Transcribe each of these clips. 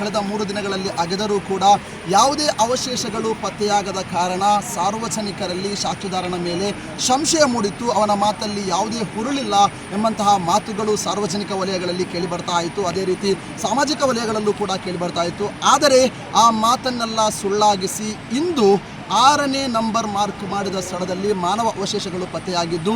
ಕಳೆದ ಮೂರು ದಿನಗಳಲ್ಲಿ ಅಗೆದರೂ ಕೂಡ ಯಾವುದೇ ಅವಶೇಷಗಳು ಪತ್ತೆಯಾಗದ ಕಾರಣ ಸಾರ್ವಜನಿಕರಲ್ಲಿ ಸಾಕ್ಷಿದಾರನ ಮೇಲೆ ಸಂಶಯ ಮೂಡಿತ್ತು. ಅವನ ಮಾತಲ್ಲಿ ಯಾವುದೇ ಹುರುಳಿಲ್ಲ ಎಂಬಂತಹ ಮಾತುಗಳು ಸಾರ್ವಜನಿಕ ವಲಯಗಳಲ್ಲಿ ಕೇಳಿಬರ್ತಾ ಇತ್ತು. ಅದೇ ರೀತಿ ಸಾಮಾಜಿಕ ವಲಯಗಳಲ್ಲೂ ಕೂಡ ಕೇಳಿಬರ್ತಾ ಇತ್ತು. ಆದರೆ ಆ ಮಾತನ್ನೆಲ್ಲ ಸುಳ್ಳಾಗಿಸಿ ಇಂದು ಆರನೇ ನಂಬರ್ ಮಾರ್ಕ್ ಮಾಡಿದ ಸ್ಥಳದಲ್ಲಿ ಮಾನವ ಅವಶೇಷಗಳು ಪತ್ತೆಯಾಗಿದ್ದು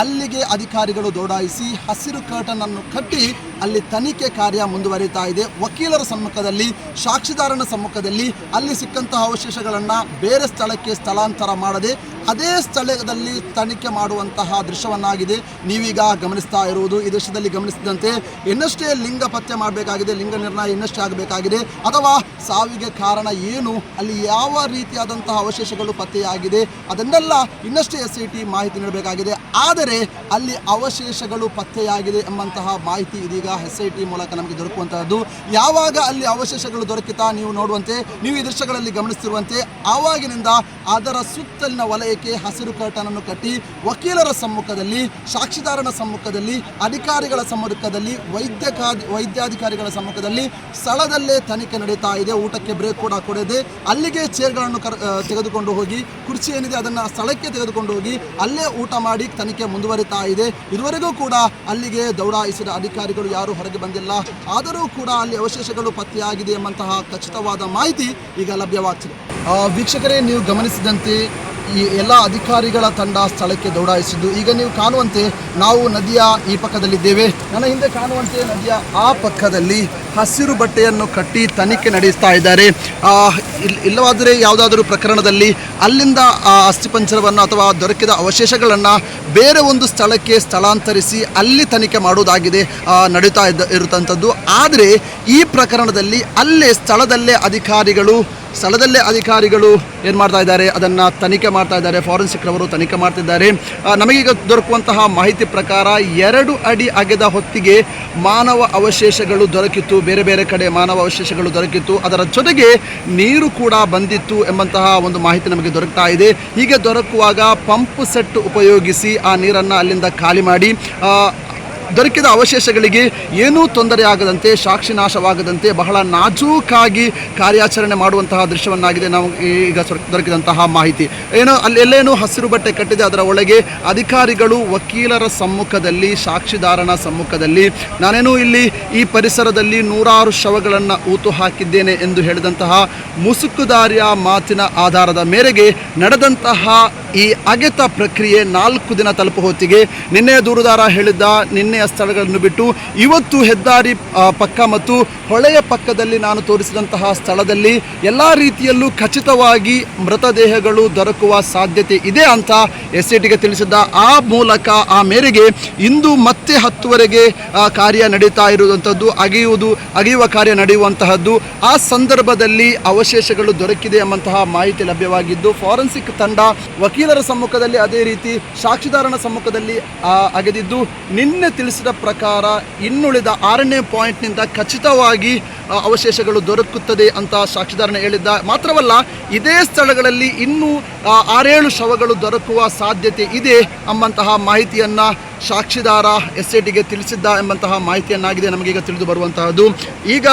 ಅಲ್ಲಿಗೆ ಅಧಿಕಾರಿಗಳು ದೌಡಾಯಿಸಿ ಹಸಿರು ಕರ್ಟನ್ ಅನ್ನು ಕಟ್ಟಿ ಅಲ್ಲಿ ತನಿಖೆ ಕಾರ್ಯ ಮುಂದುವರಿತಾ ಇದೆ. ವಕೀಲರ ಸಮ್ಮುಖದಲ್ಲಿ, ಸಾಕ್ಷಿದಾರನ ಸಮ್ಮುಖದಲ್ಲಿ ಅಲ್ಲಿ ಸಿಕ್ಕಂತಹ ಅವಶೇಷಗಳನ್ನು ಬೇರೆ ಸ್ಥಳಕ್ಕೆ ಸ್ಥಳಾಂತರ ಮಾಡದೆ, ಅದೇ ಸ್ಥಳದಲ್ಲಿ ತನಿಖೆ ಮಾಡುವಂತಹ ದೃಶ್ಯವನ್ನಾಗಿದೆ. ನೀವೀಗ ಗಮನಿಸ್ತಾ ಇರುವುದು ಈ ದೃಶ್ಯದಲ್ಲಿ ಗಮನಿಸಿದಂತೆ ಇನ್ನಷ್ಟೇ ಲಿಂಗ ಪತ್ತೆ ಮಾಡಬೇಕಾಗಿದೆ, ಲಿಂಗ ನಿರ್ಣಯ ಇನ್ನಷ್ಟೇ ಆಗಬೇಕಾಗಿದೆ. ಅಥವಾ ಸಾವಿಗೆ ಕಾರಣ ಏನು? ಅಲ್ಲಿ ಯಾವ ರೀತಿಯಾದಂತಹ ಅವಶೇಷಗಳು ಪತ್ತೆಯಾಗಿದೆ? ಅದನ್ನೆಲ್ಲ ಇನ್ನಷ್ಟೇ ಎಸ್ ಮಾಹಿತಿ ನೀಡಬೇಕಾಗಿದೆ. ಆದರೆ ಅಲ್ಲಿ ಅವಶೇಷಗಳು ಪತ್ತೆಯಾಗಿದೆ ಎಂಬಂತಹ ಮಾಹಿತಿ ಇದೀಗ ಎಸ್ ಐ ಟಿ ಮೂಲಕ ನಮಗೆ ದೊರಕುವಂತಹದ್ದು. ಯಾವಾಗ ಅಲ್ಲಿ ಅವಶೇಷಗಳು ದೊರಕಿತಾ ನೀವು ನೋಡುವಂತೆ, ನೀವು ಈ ದೃಶ್ಯಗಳಲ್ಲಿ ಗಮನಿಸ್ತಿರುವಂತೆ, ಆವಾಗಿನಿಂದ ಅದರ ಸುತ್ತಲಿನ ವಲಯಕ್ಕೆ ಹಸಿರು ಕರ್ಟನ್ ಅನ್ನು ಕಟ್ಟಿ, ವಕೀಲರ ಸಮ್ಮುಖದಲ್ಲಿ, ಸಾಕ್ಷಿದಾರನ ಸಮ್ಮುಖದಲ್ಲಿ, ಅಧಿಕಾರಿಗಳ ಸಮ್ಮುಖದಲ್ಲಿ ವೈದ್ಯಕಾ ವೈದ್ಯಾಧಿಕಾರಿಗಳ ಸಮ್ಮುಖದಲ್ಲಿ ಸ್ಥಳದಲ್ಲೇ ತನಿಖೆ ನಡೀತಾ ಇದೆ. ಊಟಕ್ಕೆ ಬ್ರೇಕ್ ಕೂಡ ಕೊಡದೆ ಅಲ್ಲಿಗೆ ಚೇರ್ಗಳನ್ನು ಕರ್ ತೆಗೆದುಕೊಂಡು ಹೋಗಿ, ಕುರ್ಚಿ ಏನಿದೆ ಅದನ್ನು ಸ್ಥಳಕ್ಕೆ ತೆಗೆದುಕೊಂಡು ಹೋಗಿ ಅಲ್ಲೇ ಊಟ ಮಾಡಿ ತನಿಖೆ ಮುಂದುವರಿತಾ ಇದೆ. ಇದುವರೆಗೂ ಕೂಡ ಅಲ್ಲಿಗೆ ದೌಡಾಯಿಸಿದ ಅಧಿಕಾರಿಗಳು ಯಾರು ಹೊರಗೆ ಬಂದಿಲ್ಲ. ಆದರೂ ಕೂಡ ಅಲ್ಲಿ ಅವಶೇಷಗಳು ಪತ್ತೆಯಾಗಿದೆ ಎಂಬಂತಹ ಖಚಿತವಾದ ಮಾಹಿತಿ ಈಗ ಲಭ್ಯವಾಗ್ತಿದೆ. ವೀಕ್ಷಕರೇ, ನೀವು ಗಮನಿಸಿದಂತೆ ಈ ಎಲ್ಲ ಅಧಿಕಾರಿಗಳ ತಂಡ ಸ್ಥಳಕ್ಕೆ ದೌಡಾಯಿಸಿದ್ದು. ಈಗ ನೀವು ಕಾಣುವಂತೆ ನಾವು ನದಿಯ ಈ ಪಕ್ಕದಲ್ಲಿದ್ದೇವೆ. ನನ್ನ ಹಿಂದೆ ಕಾಣುವಂತೆ ನದಿಯ ಆ ಪಕ್ಕದಲ್ಲಿ ಹಸಿರು ಬಟ್ಟೆಯನ್ನು ಕಟ್ಟಿ ತನಿಖೆ ನಡೆಸ್ತಾ ಇದ್ದಾರೆ. ಇಲ್ಲವಾದರೆ ಯಾವುದಾದರೂ ಪ್ರಕರಣದಲ್ಲಿ ಅಲ್ಲಿಂದ ಆ ಅಥವಾ ದೊರಕಿದ ಅವಶೇಷಗಳನ್ನು ಬೇರೆ ಒಂದು ಸ್ಥಳಕ್ಕೆ ಸ್ಥಳಾಂತರಿಸಿ ಅಲ್ಲಿ ತನಿಖೆ ಮಾಡುವುದಾಗಿದೆ ನಡೀತಾ ಇದ್ದ ಇರುತ್ತಂಥದ್ದು. ಆದರೆ ಈ ಪ್ರಕರಣದಲ್ಲಿ ಅಲ್ಲೇ ಸ್ಥಳದಲ್ಲೇ ಅಧಿಕಾರಿಗಳು ಸ್ಥಳದಲ್ಲೇ ಅಧಿಕಾರಿಗಳು ಏನು ಮಾಡ್ತಾ ಇದ್ದಾರೆ? ಅದನ್ನು ತನಿಖೆ ಮಾಡ್ತಾ ಇದ್ದಾರೆ. ಫಾರೆನ್ಸಿಕ್ ರವರು ತನಿಖೆ ಮಾಡ್ತಿದ್ದಾರೆ. ನಮಗೀಗ ದೊರಕುವಂತಹ ಮಾಹಿತಿ ಪ್ರಕಾರ ಎರಡು ಅಡಿ ಅಗೆದ ಹೊತ್ತಿಗೆ ಮಾನವ ಅವಶೇಷಗಳು ದೊರಕಿತ್ತು. ಬೇರೆ ಬೇರೆ ಕಡೆ ಮಾನವ ಅವಶೇಷಗಳು ದೊರಕಿತ್ತು. ಅದರ ಜೊತೆಗೆ ನೀರು ಕೂಡ ಬಂದಿತ್ತು ಎಂಬಂತಹ ಒಂದು ಮಾಹಿತಿ ನಮಗೆ ದೊರಕ್ತಾ ಇದೆ. ಹೀಗೆ ದೊರಕುವಾಗ ಪಂಪ್ ಸೆಟ್ ಉಪಯೋಗಿಸಿ ಆ ನೀರನ್ನು ಅಲ್ಲಿಂದ ಖಾಲಿ ಮಾಡಿ ದೊರಕಿದ ಅವಶೇಷಗಳಿಗೆ ಏನೂ ತೊಂದರೆ ಆಗದಂತೆ, ಸಾಕ್ಷಿ ನಾಶವಾಗದಂತೆ ಬಹಳ ನಾಜೂಕಾಗಿ ಕಾರ್ಯಾಚರಣೆ ಮಾಡುವಂತಹ ದೃಶ್ಯವನ್ನಾಗಿದೆ ನಾವು ಈಗ ದೊರಕಿದಂತಹ ಮಾಹಿತಿ. ಏನೋ ಅಲ್ಲಿ ಎಲ್ಲೇನೋ ಹಸಿರು ಬಟ್ಟೆ ಕಟ್ಟಿದೆ, ಅದರ ಒಳಗೆ ಅಧಿಕಾರಿಗಳು ವಕೀಲರ ಸಮ್ಮುಖದಲ್ಲಿ, ಸಾಕ್ಷಿದಾರನ ಸಮ್ಮುಖದಲ್ಲಿ, ನಾನೇನು ಇಲ್ಲಿ ಈ ಪರಿಸರದಲ್ಲಿ ನೂರಾರು ಶವಗಳನ್ನು ಊತು ಹಾಕಿದ್ದೇನೆ ಎಂದು ಹೇಳಿದಂತಹ ಮುಸುಕುದಾರಿಯ ಮಾತಿನ ಆಧಾರದ ಮೇರೆಗೆ ನಡೆದಂತಹ ಈ ಅಗೆತ ಪ್ರಕ್ರಿಯೆ ನಾಲ್ಕು ದಿನ ತಲುಪು ಹೊತ್ತಿಗೆ ನಿನ್ನೆ ದೂರುದಾರ ಹೇಳಿದ್ದ ನಿನ್ನೆಯ ಸ್ಥಳಗಳನ್ನು ಬಿಟ್ಟು ಇವತ್ತು ಹೆದ್ದಾರಿ ಪಕ್ಕ ಮತ್ತು ಹೊಳೆಯ ಪಕ್ಕದಲ್ಲಿ ನಾನು ತೋರಿಸಿದಂತಹ ಸ್ಥಳದಲ್ಲಿ ಎಲ್ಲ ರೀತಿಯಲ್ಲೂ ಖಚಿತವಾಗಿ ಮೃತದೇಹಗಳು ದೊರಕುವ ಸಾಧ್ಯತೆ ಇದೆ ಅಂತ ಎಸ್ ಐ ಟಿಗೆ ತಿಳಿಸಿದ್ದ ಆ ಮೂಲಕ ಆ ಮೇರೆಗೆ ಇಂದು ಮತ್ತೆ ಹತ್ತುವರೆಗೆ ಕಾರ್ಯ ನಡೀತಾ ಇರುವಂಥದ್ದು ಅಗೆಯುವುದು, ಅಗೆಯುವ ಕಾರ್ಯ ನಡೆಯುವಂತಹದ್ದು, ಆ ಸಂದರ್ಭದಲ್ಲಿ ಅವಶೇಷಗಳು ದೊರಕಿದೆ ಎಂಬಂತಹ ಮಾಹಿತಿ ಲಭ್ಯವಾಗಿದ್ದು, ಫಾರೆನ್ಸಿಕ್ ತಂಡ ವಕೀಲರ ಸಮ್ಮುಖದಲ್ಲಿ ಅದೇ ರೀತಿ ಸಾಕ್ಷಿದಾರನ ಸಮ್ಮುಖದಲ್ಲಿ ಅಗೆದಿದ್ದು, ನಿನ್ನೆ ತಿಳಿಸಿದ ಪ್ರಕಾರ ಇನ್ನುಳಿದ ಆರನೇ ಪಾಯಿಂಟ್ನಿಂದ ಖಚಿತವಾಗಿ ಅವಶೇಷಗಳು ದೊರಕುತ್ತದೆ ಅಂತ ಸಾಕ್ಷಿದಾರನ ಹೇಳಿದ್ದ. ಮಾತ್ರವಲ್ಲ, ಇದೇ ಸ್ಥಳಗಳಲ್ಲಿ ಇನ್ನೂ ಆರೇಳು ಶವಗಳು ದೊರಕುವ ಸಾಧ್ಯತೆ ಇದೆ ಎಂಬಂತಹ ಮಾಹಿತಿಯನ್ನು ಸಾಕ್ಷಿದಾರ ಎಸ್ ಐ ಟಿಗೆ ತಿಳಿಸಿದ್ದ ಎಂಬಂತಹ ಮಾಹಿತಿಯನ್ನಾಗಿದೆ ನಮಗೀಗ ತಿಳಿದು ಬರುವಂತಹದ್ದು. ಈಗ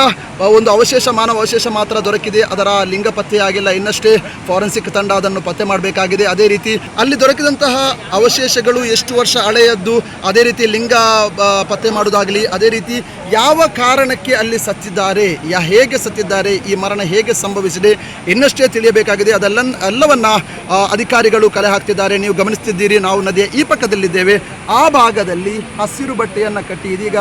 ಒಂದು ಅವಶೇಷ, ಮಾನವ ಅವಶೇಷ ಮಾತ್ರ ದೊರಕಿದೆ. ಅದರ ಲಿಂಗ ಪತ್ತೆಯಾಗಿಲ್ಲ ಇನ್ನಷ್ಟೇ ಫಾರೆನ್ಸಿಕ್ ತಂಡ ಅದನ್ನು ಪತ್ತೆ ಮಾಡಬೇಕಾಗಿದೆ. ಅದೇ ರೀತಿ ಅಲ್ಲಿ ದೊರಕಿದಂತಹ ಅವಶೇಷಗಳು ಎಷ್ಟು ವರ್ಷ ಹಳೆಯದ್ದು, ಅದೇ ರೀತಿ ಲಿಂಗ ಪತ್ತೆ ಮಾಡೋದಾಗಲಿ, ಅದೇ ರೀತಿ ಯಾವ ಕಾರಣಕ್ಕೆ ಅಲ್ಲಿ ಸತ್ತಿದ್ದಾರೆ ಯಾ ಹೇಗೆ ಸತ್ತಿದ್ದಾರೆ, ಈ ಮರಣ ಹೇಗೆ ಸಂಭವಿಸಿದೆ ಇನ್ನಷ್ಟೇ ತಿಳಿಯಬೇಕಾಗಿದೆ. ಅದೆಲ್ಲ ಎಲ್ಲವನ್ನ ಅಧಿಕಾರಿಗಳು ಕಲೆ ಹಾಕ್ತಿದ್ದಾರೆ. ನೀವು ಗಮನಿಸ್ತಿದ್ದೀರಿ, ನಾವು ನದಿಯ ಈ ಪಕ್ಕದಲ್ಲಿದ್ದೇವೆ. ಆ ಭಾಗದಲ್ಲಿ ಹಸಿರು ಬಟ್ಟೆಯನ್ನು ಕಟ್ಟಿ, ಇದೀಗ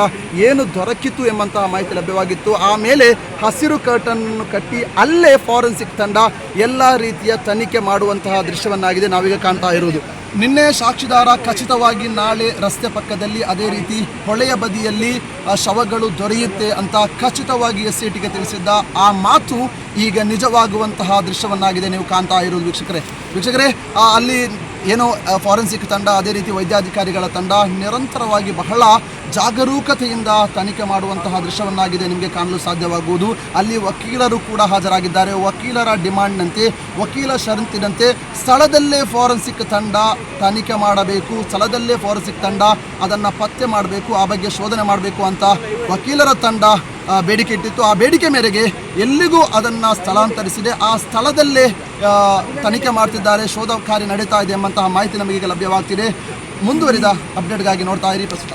ಏನು ದೊರಕಿತು ಎಂಬಂತಹ ಮಾಹಿತಿ ಲಭ್ಯವಾಗಿತ್ತು. ಆಮೇಲೆ ಹಸಿರು ಕರ್ಟನ್ ಕಟ್ಟಿ, ಅಲ್ಲೇ ಫಾರೆನ್ಸಿಕ್ ತಂಡ ಎಲ್ಲ ರೀತಿಯ ತನಿಖೆ ಮಾಡುವಂತಹ ದೃಶ್ಯವನ್ನಾಗಿದೆ. ನಾವೀಗ ಕಾಣ್ತಾ ಇರುವುದು. ನಿನ್ನೆ ಸಾಕ್ಷಿದಾರ ಖಚಿತವಾಗಿ ನಾಳೆ ರಸ್ತೆ ಪಕ್ಕದಲ್ಲಿ ಅದೇ ರೀತಿ ಹೊಳೆಯ ಬದಿಯಲ್ಲಿ ಶವಗಳು ದೊರೆಯುತ್ತೆ ಅಂತ ಖಚಿತವಾಗಿ ಎಸ್ ಟಿಗೆ ತಿಳಿಸಿದ್ದ ಆ ಮಾತು ಈಗ ನಿಜವಾಗುವಂತಹ ದೃಶ್ಯವನ್ನಾಗಿದೆ ನೀವು ಕಾಣ್ತಾ ಇರೋದು ವೀಕ್ಷಕರೇ. ವೀಕ್ಷಕರೇ ಅಲ್ಲಿ ಏನೋ ಫಾರೆನ್ಸಿಕ್ ತಂಡ, ಅದೇ ರೀತಿ ವೈದ್ಯಾಧಿಕಾರಿಗಳ ತಂಡ ನಿರಂತರವಾಗಿ ಬಹಳ ಜಾಗರೂಕತೆಯಿಂದ ತನಿಖೆ ಮಾಡುವಂತಹ ದೃಶ್ಯವನ್ನಾಗಿದೆ ನಿಮಗೆ ಕಾಣಲು ಸಾಧ್ಯವಾಗುವುದು. ಅಲ್ಲಿ ವಕೀಲರು ಕೂಡ ಹಾಜರಾಗಿದ್ದಾರೆ. ವಕೀಲರ ಡಿಮಾಂಡ್ನಂತೆ, ವಕೀಲ ಷರತ್ತಿನಂತೆ ಸ್ಥಳದಲ್ಲೇ ಫಾರೆನ್ಸಿಕ್ ತಂಡ ತನಿಖೆ ಮಾಡಬೇಕು. ಸ್ಥಳದಲ್ಲೇ ಫಾರೆನ್ಸಿಕ್ ತಂಡ ಅದನ್ನು ಪತ್ತೆ ಮಾಡಬೇಕು, ಆ ಬಗ್ಗೆ ಶೋಧನೆ ಮಾಡಬೇಕು ಅಂತ ವಕೀಲರ ತಂಡ ಬೇಡಿಕೆ ಇಟ್ಟಿತ್ತು. ಆ ಬೇಡಿಕೆ ಮೇರೆಗೆ ಎಲ್ಲಿಗೂ ಅದನ್ನು ಸ್ಥಳಾಂತರಿಸಿದೆ. ಆ ಸ್ಥಳದಲ್ಲೇ ತನಿಖೆ ಮಾಡ್ತಿದ್ದಾರೆ. ಶೋಧ ಕಾರ್ಯ ನಡೀತಾ ಇದೆ ಎಂಬಂತಹ ಮಾಹಿತಿ ನಮಗೆ ಈಗ ಲಭ್ಯವಾಗ್ತಿದೆ. ಮುಂದುವರಿದ ಅಪ್ಡೇಟ್ಗಾಗಿ ನೋಡ್ತಾ ಇರಿ ಪ್ರಸ್ತುತ